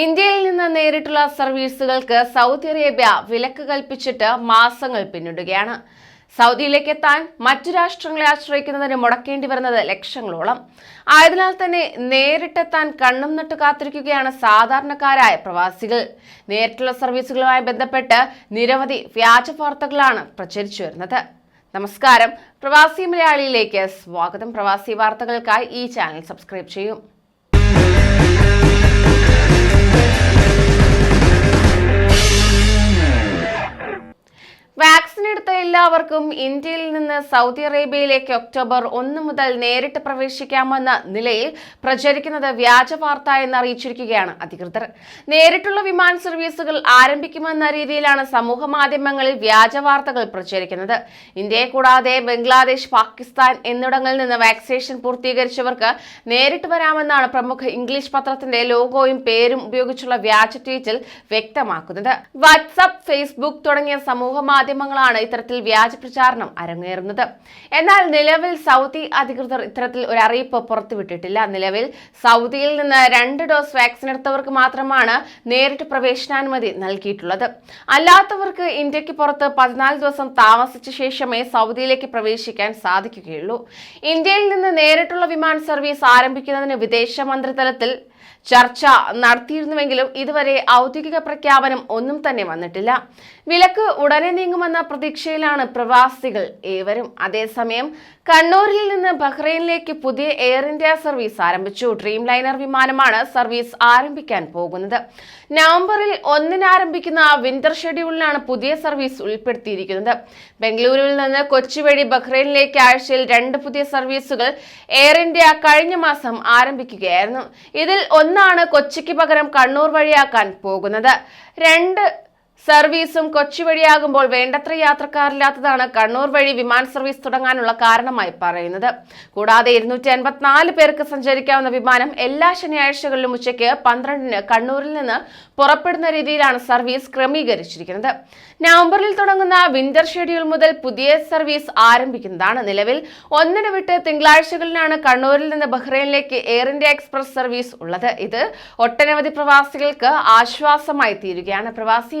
ഇന്ത്യയിൽ നിന്ന് നേരിട്ടുള്ള സർവീസുകൾക്ക് സൗദി അറേബ്യ വിലക്ക് കൽപ്പിച്ചിട്ട് മാസങ്ങൾ പിന്നിടുകയാണ്. സൗദിയിലേക്ക് എത്താൻ മറ്റു രാഷ്ട്രങ്ങളെ ആശ്രയിക്കുന്നതിന് മുടക്കേണ്ടി വരുന്നത് ലക്ഷങ്ങളോളം. ആയതിനാൽ തന്നെ നേരിട്ടെത്താൻ കണ്ണും നട്ട് കാത്തിരിക്കുകയാണ് സാധാരണക്കാരായ പ്രവാസികൾ. നേരിട്ടുള്ള സർവീസുകളുമായി ബന്ധപ്പെട്ട് നിരവധി വ്യാജ വാർത്തകളാണ് പ്രചരിച്ചു വരുന്നത്. നമസ്കാരം. പ്രവാസി മലയാളിയിലേക്ക് സ്വാഗതം. പ്രവാസി വാർത്തകൾക്കായി ഈ ചാനൽ സബ്സ്ക്രൈബ് ചെയ്യും. എല്ലാവർക്കും ഇന്ത്യയിൽ നിന്ന് സൗദി അറേബ്യയിലേക്ക് ഒക്ടോബർ ഒന്ന് മുതൽ നേരിട്ട് പ്രവേശിക്കാമെന്ന നിലയിൽ പ്രചരിക്കുന്നത് വ്യാജ വാർത്ത എന്ന് അറിയിച്ചിരിക്കുകയാണ് അധികൃതർ. നേരിട്ടുള്ള വിമാന സർവീസുകൾ ആരംഭിക്കുമെന്ന രീതിയിലാണ് സമൂഹ മാധ്യമങ്ങളിൽ വ്യാജ വാർത്തകൾ പ്രചരിക്കുന്നത്. ഇന്ത്യയെ കൂടാതെ ബംഗ്ലാദേശ് പാകിസ്ഥാൻ എന്നിടങ്ങളിൽ നിന്ന് വാക്സിനേഷൻ പൂർത്തീകരിച്ചവർക്ക് നേരിട്ട് വരാമെന്നാണ് പ്രമുഖ ഇംഗ്ലീഷ് പത്രത്തിന്റെ ലോഗോയും പേരും ഉപയോഗിച്ചുള്ള വ്യാജ ട്വീറ്റിൽ വ്യക്തമാക്കുന്നത്. വാട്സ്ആപ്പ് ഫേസ്ബുക്ക് തുടങ്ങിയ സമൂഹ മാധ്യമങ്ങളാണ് ഇത്തരത്തിൽ വ്യാജ പ്രചാരണം അരങ്ങേറുന്നത്. എന്നാൽ നിലവിൽ സൗദി അധികൃതർ ഇത്തരത്തിൽ ഒരു അറിയിപ്പ് പുറത്തുവിട്ടിട്ടില്ല. നിലവിൽ സൗദിയിൽ നിന്ന് രണ്ട് ഡോസ് വാക്സിൻ എടുത്തവർക്ക് മാത്രമാണ് നേരിട്ട് പ്രവേശനാനുമതി നൽകിയിട്ടുള്ളത്. അല്ലാത്തവർക്ക് ഇന്ത്യയ്ക്ക് പുറത്ത് പതിനാല് ദിവസം താമസിച്ച ശേഷമേ സൗദിയിലേക്ക് പ്രവേശിക്കാൻ സാധിക്കുകയുള്ളൂ. ഇന്ത്യയിൽ നിന്ന് നേരിട്ടുള്ള വിമാന സർവീസ് ആരംഭിക്കുന്നതിന് വിദേശ മന്ത്രിതലത്തിൽ ചർച്ച നടത്തിയിരുന്നുവെങ്കിലും ഇതുവരെ ഔദ്യോഗിക പ്രഖ്യാപനം ഒന്നും തന്നെ വന്നിട്ടില്ല. വിലക്ക് ഉടനെ നീങ്ങുമെന്ന പ്രതീക്ഷയിലാണ് പ്രവാസികൾ ഏവരും. അതേസമയം കണ്ണൂരിൽ നിന്ന് ബഹ്റൈനിലേക്ക് പുതിയ എയർ ഇന്ത്യ സർവീസ് ആരംഭിച്ചു. ഡ്രീം ലൈനർ വിമാനമാണ് സർവീസ് ആരംഭിക്കാൻ പോകുന്നത്. നവംബറിൽ ഒന്നിന് ആരംഭിക്കുന്ന വിന്റർ ഷെഡ്യൂളിലാണ് പുതിയ സർവീസ് ഉൾപ്പെടുത്തിയിരിക്കുന്നത്. ബംഗളൂരുവിൽ നിന്ന് കൊച്ചി വഴി ബഹ്റൈനിലേക്ക് ആഴ്ചയിൽ രണ്ട് പുതിയ സർവീസുകൾ എയർ ഇന്ത്യ കഴിഞ്ഞ മാസം ആരംഭിക്കുകയായിരുന്നു. ഇതിൽ ഒന്നാണ് കൊച്ചിക്ക് പകരം കണ്ണൂർ വഴിയാക്കാൻ പോകുന്നത്. രണ്ട് സർവീസും കൊച്ചി വഴിയാകുമ്പോൾ വേണ്ടത്ര യാത്രക്കാരില്ലാത്തതാണ് കണ്ണൂർ വഴി വിമാന സർവീസ് തുടങ്ങാനുള്ള കാരണമായി പറയുന്നത്. കൂടാതെ ഇരുന്നൂറ്റി അൻപത്തിനാല് പേർക്ക് സഞ്ചരിക്കാവുന്ന വിമാനം എല്ലാ ശനിയാഴ്ചകളിലും ഉച്ചയ്ക്ക് പന്ത്രണ്ടിന് കണ്ണൂരിൽ നിന്ന് പുറപ്പെടുന്ന രീതിയിലാണ് സർവീസ് ക്രമീകരിച്ചിരിക്കുന്നത്. നവംബറിൽ തുടങ്ങുന്ന വിന്റർ ഷെഡ്യൂൾ മുതൽ പുതിയ സർവീസ് ആരംഭിക്കുന്നതാണ് നിലവിൽ. ഒന്നിന് വിട്ട് തിങ്കളാഴ്ചകളിലാണ് കണ്ണൂരിൽ നിന്ന് ബഹ്റൈനിലേക്ക് എയർ ഇന്ത്യ എക്സ്പ്രസ് സർവീസ് ഉള്ളത്. ഇത് ഒട്ടനവധി പ്രവാസികൾക്ക് ആശ്വാസമായി തീരുകയാണ്. പ്രവാസി